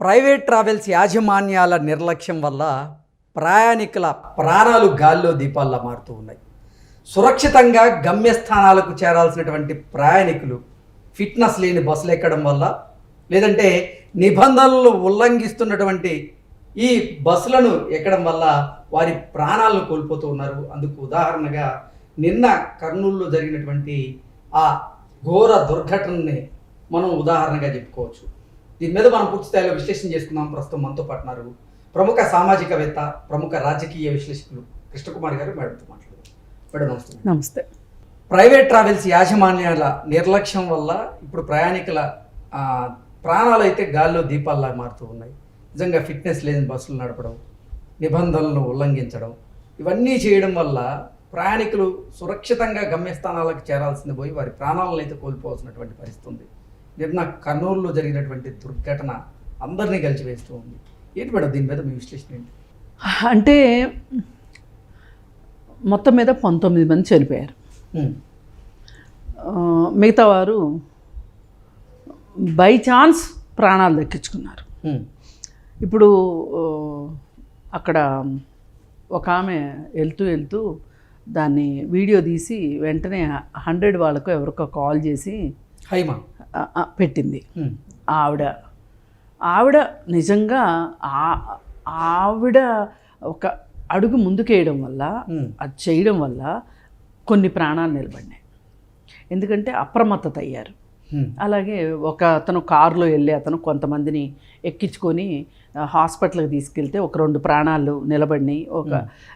Private travels యాజమాన్యాల నిర్లక్ష్యం వల్ల ప్రయాణికుల ప్రాణాలు గాల్లో దీపాల్లా మారుతూ ఉన్నాయి. సురక్షితంగా గమ్యస్థానాలకు చేరాల్సినటువంటి ప్రయాణికులు ఫిట్నెస్ లేని బస్సులు ఎక్కడం వల్ల లేదంటే నిబంధనలు ఉల్లంఘిస్తున్నటువంటి ఈ బస్సులను ఎక్కడం వల్ల వారి ప్రాణాలను కోల్పోతూ ఉన్నారు. అందుకు ఉదాహరణగా నిన్న కర్నూలులో జరిగినటువంటి ఆ ఘోర దుర్ఘటనని మనం ఉదాహరణగా చెప్పుకోవచ్చు. దీని మీద మనం పూర్తి స్థాయిలో విశ్లేషణ చేసుకుందాం. ప్రస్తుతం మనతో పాటు ఉన్నారు ప్రముఖ సామాజికవేత్త ప్రముఖ రాజకీయ విశ్లేషకులు కృష్ణకుమార్ గారు మేడంతో మాట్లాడుతారు మేడం నమస్తే. నమస్తే. ప్రైవేట్ ట్రావెల్స్ యాజమాన్యాల నిర్లక్ష్యం వల్ల ఇప్పుడు ప్రయాణికుల ప్రాణాలు అయితే గాల్లో దీపాల్లా మారుతూ ఉన్నాయి. నిజంగా ఫిట్నెస్ లేని బస్సులు నడపడం నిబంధనలను ఉల్లంఘించడం ఇవన్నీ చేయడం వల్ల ప్రయాణికులు సురక్షితంగా గమ్యస్థానాలకు చేరాల్సింది పోయి వారి ప్రాణాలను అయితే కోల్పోవాల్సినటువంటి పరిస్థితి ఉంది. నిన్న కర్నూలులో జరిగినటువంటి దుర్ఘటన అందరినీ కలిసివేస్తూ ఉంది. ఏంటి మేడం దీని మీద మీ విశ్లేషణ ఏంటి? అంటే మొత్తం మీద పంతొమ్మిది మంది చనిపోయారు. మిగతా వారు బై ఛాన్స్ ప్రాణాలు దక్కించుకున్నారు. ఇప్పుడు అక్కడ ఒక ఆమె వెళ్తూ వెళ్తూ దాన్ని వీడియో తీసి వెంటనే హండ్రెడ్ వాళ్ళకు ఎవరికో కాల్ చేసి హైమా? పెట్టింది. ఆవిడ ఆవిడ నిజంగా ఆ- ఆవిడ ఒక అడుగు ముందుకేయడం వల్ల అది చేయడం వల్ల కొన్ని ప్రాణాలు నిలబడినాయి. ఎందుకంటే అప్రమత్తత అయ్యారు. అలాగే ఒక అతను కారులో వెళ్ళి అతను కొంతమందిని ఎక్కించుకొని హాస్పిటల్కి తీసుకెళ్తే ఒక రెండు ప్రాణాలు నిలబడినాయి. ఒక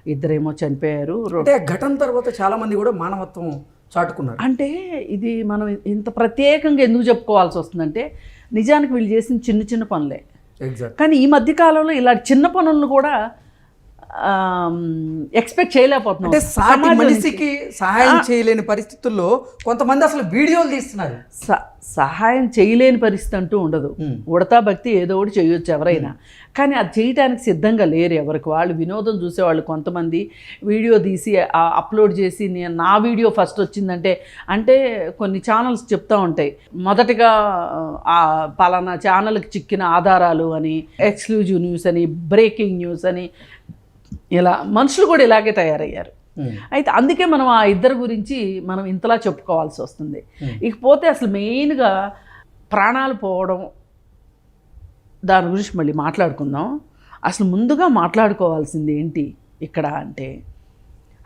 ఇద్దరేమో చనిపోయారు. ఘటన తర్వాత చాలా మంది కూడా మానవత్వం చాటుకున్నారు అంటే ఇది మనం ఇంత ప్రత్యేకంగా ఎందుకు చెప్పుకోవాల్సి వస్తుందంటే నిజానికి వీళ్ళు చేసిన చిన్న చిన్న పనులే. ఎగ్జాక్ట్ కానీ ఈ మధ్య కాలంలో ఇలాంటి చిన్న పనులను కూడా ఎక్స్పెక్ట్ చేయలేకపోతున్నాం. అంటే సాటి మనిషికి సహాయం చేయలేని పరిస్థితుల్లో కొంతమంది అసలు వీడియోలు తీస్తున్నారు. సహాయం చేయలేని పరిస్థితి అంటూ ఉండదు. ఉడతా భక్తి ఏదో ఒకటి చేయొచ్చు ఎవరైనా. కానీ అది చేయడానికి సిద్ధంగా లేరు ఎవరికి. వాళ్ళు వినోదం చూసేవాళ్ళు కొంతమంది వీడియో తీసి అప్లోడ్ చేసి నేను నా వీడియో ఫస్ట్ వచ్చిందంటే అంటే కొన్ని ఛానల్స్ చెప్తా ఉంటాయి. మొదటగా ఆ పలానా ఛానల్కి చిక్కిన ఆధారాలు అని ఎక్స్క్లూజివ్ న్యూస్ అని బ్రేకింగ్ న్యూస్ అని ఇలా మనుషులు కూడా ఇలాగే తయారయ్యారు. అయితే అందుకే మనం ఆ ఇద్దరు గురించి మనం ఇంతలా చెప్పుకోవాల్సి వస్తుంది. ఇకపోతే అసలు మెయిన్గా ప్రాణాలు పోవడం దాని గురించి మళ్ళీ మాట్లాడుకుందాం. అసలు ముందుగా మాట్లాడుకోవాల్సింది ఏంటి ఇక్కడ అంటే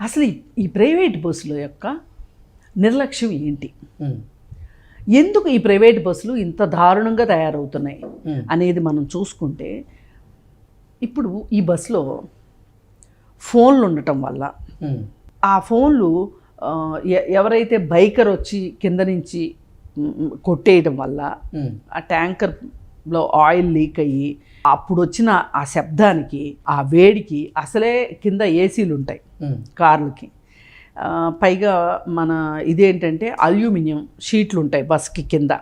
అసలు ఈ- ప్రైవేట్ బస్సుల యొక్క నిర్లక్ష్యం ఏంటి? ఎందుకు ఈ ప్రైవేట్ బస్సులు ఇంత దారుణంగా తయారవుతున్నాయి అనేది మనం చూసుకుంటే ఇప్పుడు ఈ బస్సులో ఫోన్లు ఉండటం వల్ల. ఆ ఫోన్లు ఎవరైతే బైకర్ వచ్చి కింద నుంచి కొట్టేయడం వల్ల ఆ ట్యాంకర్లో ఆయిల్ లీక్ అయ్యి అప్పుడు వచ్చిన ఆ శబ్దానికి ఆ వేడికి అసలే కింద ఏసీలు ఉంటాయి కార్లకి. పైగా మన ఇదేంటంటే అల్యూమినియం షీట్లు ఉంటాయి బస్కి కింద.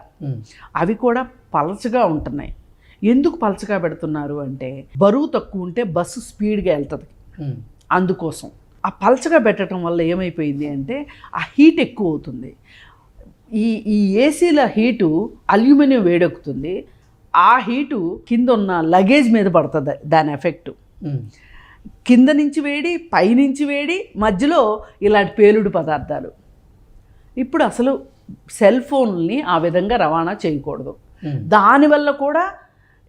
అవి కూడా పలచగా ఉంటున్నాయి. ఎందుకు పలచగా పెడుతున్నారు అంటే బరువు తక్కువ ఉంటే బస్సు స్పీడ్గా వెళ్తుంది అందుకోసం. ఆ పలచగా పెట్టడం వల్ల ఏమైపోయింది అంటే ఆ హీట్ ఎక్కువ అవుతుంది ఈ ఈ ఏసీల హీటు అల్యూమినియం వేడెక్కుతుంది. ఆ హీటు కింద ఉన్న లగేజ్ మీద పడుతుంది దాని ఎఫెక్టు. ఉమ్, కింద నుంచి వేడి పైనుంచి వేడి మధ్యలో ఇలాంటి పేలుడు పదార్థాలు. ఇప్పుడు అసలు సెల్ ఫోన్ని ఆ విధంగా రవాణా చేయకూడదు. ఉమ్, దానివల్ల కూడా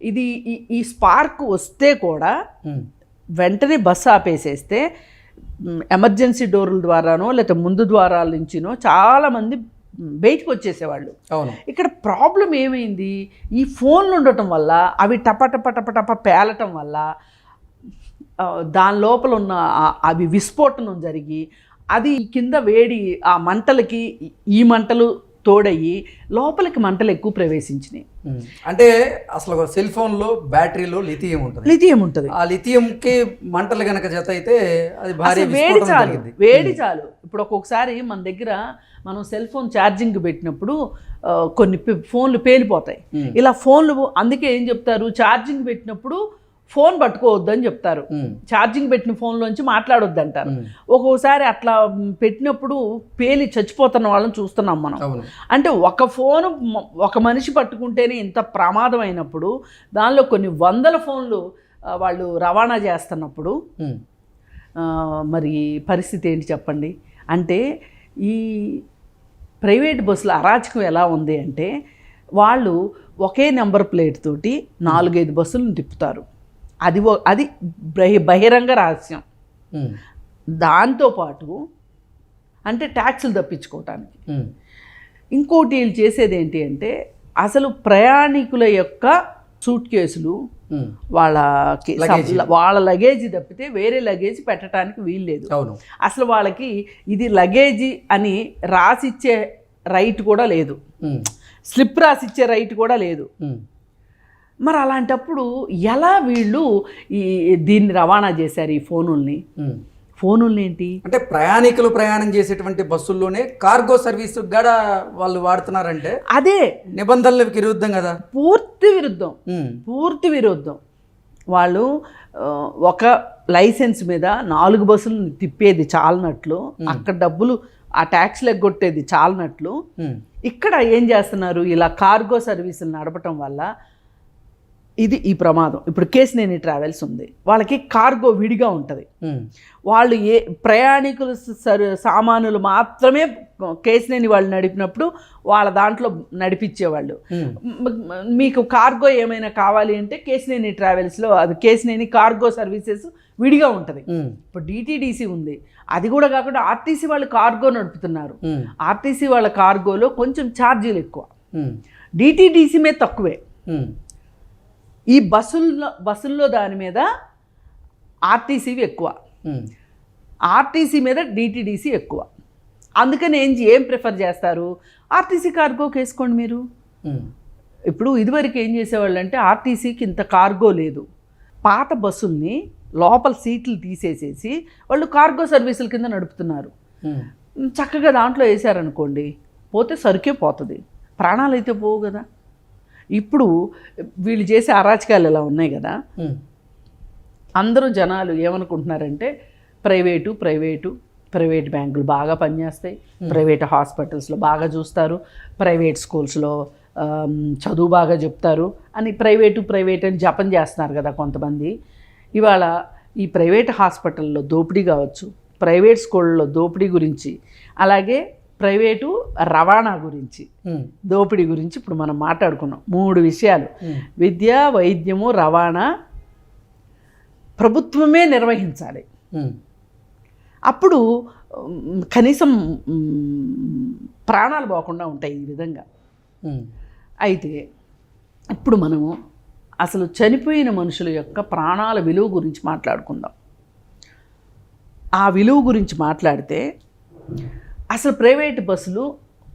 ఇది ఈ- స్పార్క్ వస్తే కూడా వెంటనే బస్సు ఆపేసేస్తే ఎమర్జెన్సీ డోర్ల ద్వారానో లేకపోతే ముందు ద్వారాల నుంచినో చాలామంది బయటకు వచ్చేసేవాళ్ళు. అవును. ఇక్కడ ప్రాబ్లం ఏమైంది? ఈ ఫోన్లు ఉండటం వల్ల అవి టప టప టప టప పేలటం వల్ల దాని లోపల ఉన్న అవి విస్ఫోటనం జరిగి అది కింద వేడి ఆ మంటలకి ఈ మంటలు తోడయ్యి లోపలికి మంటలు ఎక్కువ ప్రవేశించినాయి. అంటే అసలు సెల్ ఫోన్లో బ్యాటరీలో లిథియం ఉంటుంది. లిథియం ఉంటుంది. ఆ లిథియంకి మంటలు గనక జత అయితే అది భారీ వేడి చాలు వేడి చాలు. ఇప్పుడు ఒక్కొక్కసారి మన దగ్గర మనం సెల్ ఫోన్ ఛార్జింగ్ పెట్టినప్పుడు కొన్ని ఫోన్లు పేలిపోతాయి. ఇలా ఫోన్లు అందుకే ఏం చెప్తారు? ఛార్జింగ్ పెట్టినప్పుడు ఫోన్ పట్టుకోవద్దు అని చెప్తారు ఛార్జింగ్ పెట్టిన ఫోన్లోంచి మాట్లాడొద్దు అంటారు ఒక్కోసారి అట్లా పెట్టినప్పుడు పేలి చచ్చిపోతున్న వాళ్ళని చూస్తున్నాం మనం. అంటే ఒక ఫోను ఒక మనిషి పట్టుకుంటేనే ఇంత ప్రమాదం అయినప్పుడు దానిలో కొన్ని వందల ఫోన్లు వాళ్ళు రవాణా చేస్తున్నప్పుడు మరి పరిస్థితి ఏంటి చెప్పండి? అంటే ఈ ప్రైవేట్ బస్సుల అరాచకం ఎలా ఉంది అంటే వాళ్ళు ఒకే నెంబర్ ప్లేట్ తోటి నాలుగైదు బస్సులను తిప్పుతారు. అది అది బహి- బహిరంగ రహస్యం. దాంతోపాటు అంటే ట్యాక్సులు తప్పించుకోవటానికి. ఇంకోటి వీళ్ళు చేసేది ఏంటి అంటే అసలు ప్రయాణికుల యొక్క సూట్ కేసులు లగేజీ. వాళ్ళ లగేజ్ తప్పితే వేరే లగేజ్ పెట్టడానికి వీల్లేదు అసలు వాళ్ళకి ఇది లగేజీ అని రాసిచ్చే రైట్ కూడా లేదు. స్లిప్ రాసిచ్చే రైట్ కూడా లేదు. మరి అలాంటప్పుడు ఎలా వీళ్ళు ఈ దీన్ని రవాణా చేశారు ఈ ఫోనుల్ని. ఫోనుల్ని ఏంటి అంటే ప్రయాణికులు ప్రయాణం చేసేటువంటి బస్సుల్లోనే కార్గో సర్వీస్ కూడా వాళ్ళు వాడుతున్నారంటే అదే. నిబంధనలకు విరుద్ధం కదా. పూర్తి విరుద్ధం. పూర్తి విరుద్ధం. వాళ్ళు ఒక లైసెన్స్ మీద నాలుగు బస్సులు తిప్పేది చాలనట్లు అక్కడ డబ్బులు ఆ ట్యాక్స్లు ఎగ్గొట్టేది చాలనట్లు. ఇక్కడ ఏం చేస్తున్నారు? ఇలా కార్గో సర్వీసులు నడపటం వల్ల ఇది ఈ ప్రమాదం. ఇప్పుడు కేసినేని ట్రావెల్స్ ఉంది. వాళ్ళకి కార్గో విడిగా ఉంటుంది. వాళ్ళు ఏ ప్రయాణికులు సరు సామానులు మాత్రమే కేసినేని వాళ్ళు నడిపినప్పుడు వాళ్ళ దాంట్లో నడిపించేవాళ్ళు. మీకు కార్గో ఏమైనా కావాలి అంటే కేసినేని ట్రావెల్స్లో అది కేసినేని కార్గో సర్వీసెస్ విడిగా ఉంటుంది. ఇప్పుడు డిటీడీసీ ఉంది. అది కూడా కాకుండా ఆర్టీసీ వాళ్ళు కార్గో నడుపుతున్నారు. ఆర్టీసీ వాళ్ళ కార్గోలో కొంచెం ఛార్జీలు ఎక్కువ. డిటీడీసీ మీద తక్కువే. ఈ బస్సుల్లో బస్సుల్లో దాని మీద ఆర్టీసీవి ఎక్కువ. ఆర్టీసీ మీద డిటీడీసీ ఎక్కువ. అందుకని ఏం ఏం ప్రిఫర్ చేస్తారు? ఆర్టీసీ కార్గోకి వేసుకోండి మీరు. ఇప్పుడు ఇదివరకు ఏం చేసేవాళ్ళు అంటే ఆర్టీసీకి ఇంత కార్గో లేదు. పాత బస్సుల్ని లోపల సీట్లు తీసేసేసి వాళ్ళు కార్గో సర్వీసుల కింద నడుపుతున్నారు. చక్కగా దాంట్లో వేసారనుకోండి పోతే సరుకే పోతుంది. ప్రాణాలు అయితే పోవు కదా. ఇప్పుడు వీళ్ళు చేసే అరాచకాలు ఎలా ఉన్నాయి కదా. అందరూ జనాలు ఏమనుకుంటున్నారంటే ప్రైవేటు ప్రైవేటు ప్రైవేట్ బ్యాంకులు బాగా పనిచేస్తాయి ప్రైవేట్ హాస్పిటల్స్లో బాగా చూస్తారు ప్రైవేట్ స్కూల్స్లో చదువు బాగా చెప్తారు అని ప్రైవేటు ప్రైవేట్ అని జపం చేస్తున్నారు కదా కొంతమంది. ఇవాళ ఈ ప్రైవేట్ హాస్పిటల్లో దోపిడీ కావచ్చు ప్రైవేట్ స్కూళ్ళలో దోపిడీ గురించి అలాగే ప్రైవేటు రవాణా గురించి దోపిడీ గురించి ఇప్పుడు మనం మాట్లాడుకున్నాం. మూడు విషయాలు. విద్య వైద్యము రవాణా ప్రభుత్వమే నిర్వహించాలి. అప్పుడు కనీసం ప్రాణాలు పోకుండా ఉంటాయి ఈ విధంగా. అయితే ఇప్పుడు మనము అసలు చనిపోయిన మనుషుల యొక్క ప్రాణాల విలువ గురించి మాట్లాడుకుందాం. ఆ విలువ గురించి మాట్లాడితే అసలు ప్రైవేట్ బస్సులు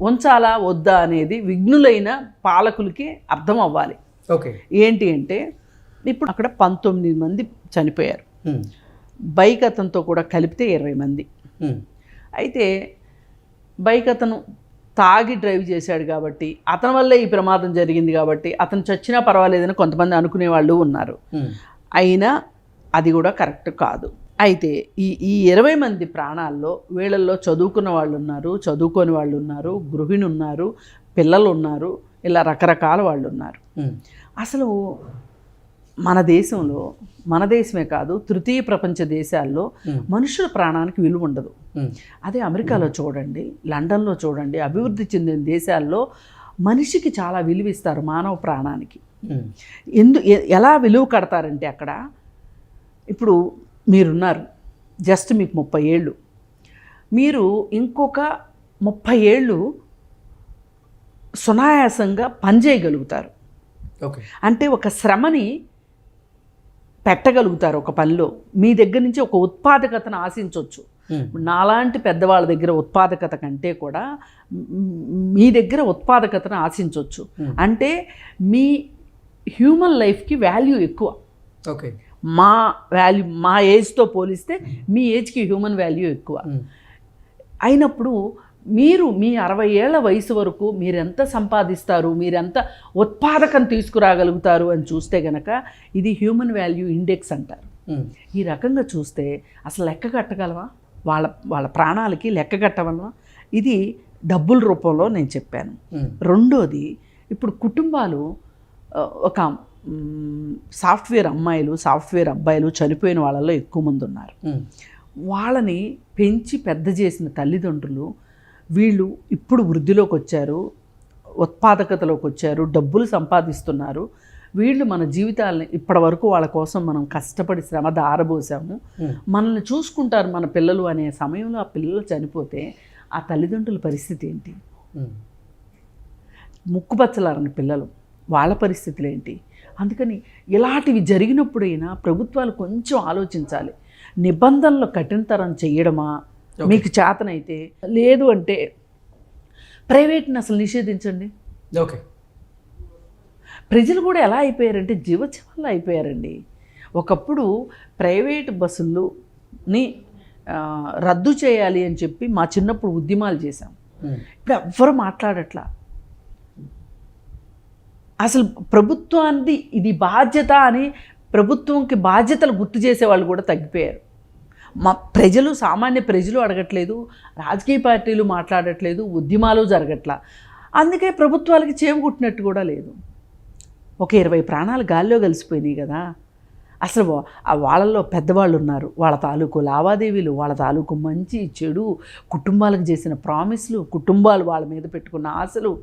ఉంచాలా వద్దా అనేది విఘ్నులైన పాలకులకి అర్థం అవ్వాలి. ఓకే. ఏంటి అంటే ఇప్పుడు అక్కడ పంతొమ్మిది మంది చనిపోయారు. బైక్ అతనితో కూడా కలిపితే ఇరవై మంది. అయితే బైక్ అతను తాగి డ్రైవ్ చేశాడు కాబట్టి అతని వల్లే ఈ ప్రమాదం జరిగింది కాబట్టి అతను చచ్చినా పర్వాలేదని కొంతమంది అనుకునే వాళ్ళు ఉన్నారు అయినా అది కూడా కరెక్ట్ కాదు. అయితే ఈ ఈ ఇరవై మంది ప్రాణాల్లో వీళ్ళల్లో చదువుకున్న వాళ్ళు ఉన్నారు చదువుకోని వాళ్ళు ఉన్నారు గృహిణి ఉన్నారు పిల్లలు ఉన్నారు ఇలా రకరకాల వాళ్ళు ఉన్నారు అసలు మన దేశంలో మన దేశమే కాదు తృతీయ ప్రపంచ దేశాల్లో. మనుషుల ప్రాణానికి విలువ ఉండదు. అదే అమెరికాలో చూడండి లండన్లో చూడండి అభివృద్ధి చెందిన దేశాల్లో మనిషికి చాలా విలువ ఇస్తారు మానవ ప్రాణానికి. ఎందు ఎలా విలువ కడతారంటే అక్కడ ఇప్పుడు మీరున్నారు. జస్ట్ మీకు ముప్పై ఏళ్ళు. మీరు ఇంకొక ముప్పై ఏళ్ళు సునాయాసంగా పనిచేయగలుగుతారు ఓకే. అంటే ఒక శ్రమని పెట్టగలుగుతారు ఒక పనిలో. మీ దగ్గర నుంచి ఒక ఉత్పాదకతను ఆశించవచ్చు నాలాంటి పెద్దవాళ్ళ దగ్గర ఉత్పాదకత కంటే కూడా మ్, దగ్గర ఉత్పాదకతను ఆశించవచ్చు. అంటే మీ హ్యూమన్ లైఫ్కి వాల్యూ ఎక్కువ. ఓకే. మా వాల్యూ మా ఏజ్తో పోలిస్తే మీ ఏజ్కి హ్యూమన్ వాల్యూ ఎక్కువ. అయినప్పుడు మీరు మీ అరవై ఏళ్ళ వయసు వరకు మీరెంత సంపాదిస్తారు మీరెంత ఉత్పాదకం తీసుకురాగలుగుతారు అని చూస్తే గనక ఇది హ్యూమన్ వాల్యూ ఇండెక్స్ అంటారు. ఈ రకంగా చూస్తే అసలు లెక్క కట్టగలవా? వాళ్ళ వాళ్ళ ప్రాణాలకి లెక్క కట్టగలవా ఇది డబ్బుల రూపంలో నేను చెప్పాను. రెండోది ఇప్పుడు కుటుంబాలు ఒక సాఫ్ట్వేర్ అమ్మాయిలు సాఫ్ట్వేర్ అబ్బాయిలు చనిపోయిన వాళ్ళలో ఎక్కువ మంది ఉన్నారు. వాళ్ళని పెంచి పెద్ద చేసిన తల్లిదండ్రులు వీళ్ళు ఇప్పుడు వృద్ధిలోకి వచ్చారు ఉత్పాదకతలోకి వచ్చారు డబ్బులు సంపాదిస్తున్నారు. వీళ్ళు మన జీవితాలని ఇప్పటి వరకు వాళ్ళ కోసం మనం కష్టపడి శ్రమ దారబోసాము. మనల్ని చూసుకుంటారు మన పిల్లలు అనే సమయంలో ఆ పిల్లలు చనిపోతే ఆ తల్లిదండ్రుల పరిస్థితి ఏంటి? ముక్కుపచ్చలారని పిల్లలు వాళ్ళ పరిస్థితులు ఏంటి? అందుకని ఇలాంటివి జరిగినప్పుడైనా ప్రభుత్వాలు కొంచెం ఆలోచించాలి. నిబంధనలు కఠినతరం చేయడమా? మీకు చేతనైతే లేదు అంటే ప్రైవేట్ని అసలు నిషేధించండి. ఓకే. ప్రజలు కూడా ఎలా అయిపోయారంటే జీవచవాళ్ళు అయిపోయారండి. ఒకప్పుడు ప్రైవేట్ బస్సుల్ని ఆ, రద్దు చేయాలి అని చెప్పి మా చిన్నప్పుడు ఉద్యమాలు చేశాం. ఇప్పుడు ఎవ్వరు మాట్లాడట్లా. అసలు ప్రభుత్వానికి ఇది బాధ్యత అని ప్రభుత్వంకి బాధ్యతలు గుర్తు చేసే వాళ్ళు కూడా తగ్గిపోయారు. మా ప్రజలు సామాన్య ప్రజలు అడగట్లేదు రాజకీయ పార్టీలు మాట్లాడట్లేదు ఉద్యమాలు జరగట్లా. అందుకే ప్రభుత్వాలకి చేమ కుట్టినట్టు కూడా లేదు. ఒక ఇరవై ప్రాణాలు గాల్లో కలిసిపోయినాయి కదా. అసలు ఆ వాళ్ళల్లో పెద్దవాళ్ళు ఉన్నారు. వాళ్ళ తాలూకు లావాదేవీలు వాళ్ళ తాలూకు మంచి చెడు కుటుంబాలకు చేసిన ప్రామిస్లు కుటుంబాలు వాళ్ళ మీద పెట్టుకున్న ఆశలు.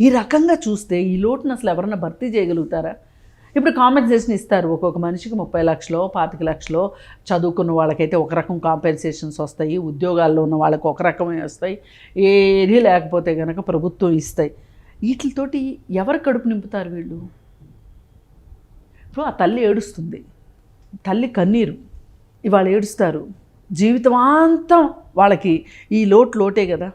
ఈ రకంగా చూస్తే ఈ లోటును అసలు ఎవరన్నా భర్తీ చేయగలుగుతారా? ఇప్పుడు కాంపెన్సేషన్ ఇస్తారు. ఒక్కొక్క మనిషికి ముప్పై లక్షలో పాతిక లక్షలో చదువుకున్న వాళ్ళకైతే ఒక రకం కాంపెన్సేషన్స్ వస్తాయి. ఉద్యోగాల్లో ఉన్న వాళ్ళకి ఒక రకమే వస్తాయి. ఏదీ లేకపోతే కనుక ప్రభుత్వం ఇస్తాయి. వీటితోటి ఎవరు కడుపు నింపుతారు వీళ్ళు? ఇప్పుడు ఆ తల్లి ఏడుస్తుంది. తల్లి కన్నీరు. ఇవాళ ఏడుస్తారు. జీవితమాంతం వాళ్ళకి ఈ లోటు లోటే కదా.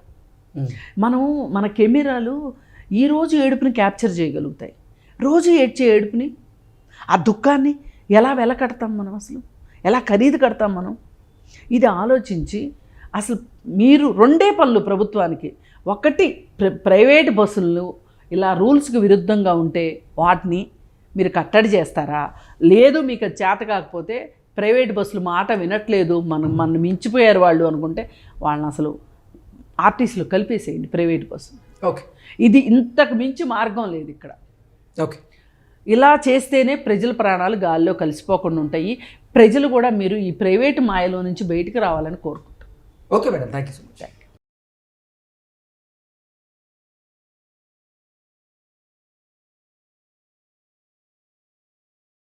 మనం మన కెమెరాలు ఈరోజు ఏడుపుని క్యాప్చర్ చేయగలుగుతాయి. రోజు ఏడ్చే ఏడుపుని ఆ దుఃఖాన్ని ఎలా వెలకడతాం మనం అసలు? ఎలా ఖరీదు కడతాం మనం? ఇది ఆలోచించి అసలు మీరు రెండే పనులు ప్రభుత్వానికి. ఒకటి ప్ర ప్రైవేట్ బస్సులు ఇలా రూల్స్కి విరుద్ధంగా ఉంటే వాటిని మీరు కట్టడి చేస్తారా? లేదు మీకు అది చేత కాకపోతే ప్రైవేట్ బస్సులు మాట వినట్లేదు మనం మన మించిపోయారు వాళ్ళు అనుకుంటే వాళ్ళని అసలు ఆర్టీసీలో కలిపేసేయండి ప్రైవేట్ బస్సు ఓకే ఇది ఇంతకు మించి మార్గం లేదు ఇక్కడ. ఓకే ఇలా చేస్తేనే ప్రజల ప్రాణాలు గాల్లో కలిసిపోకుండా ఉంటాయి. ప్రజలు కూడా మీరు ఈ ప్రైవేట్ మాయలో నుంచి బయటికి రావాలని కోరుకుంటారు okay madam thank you so much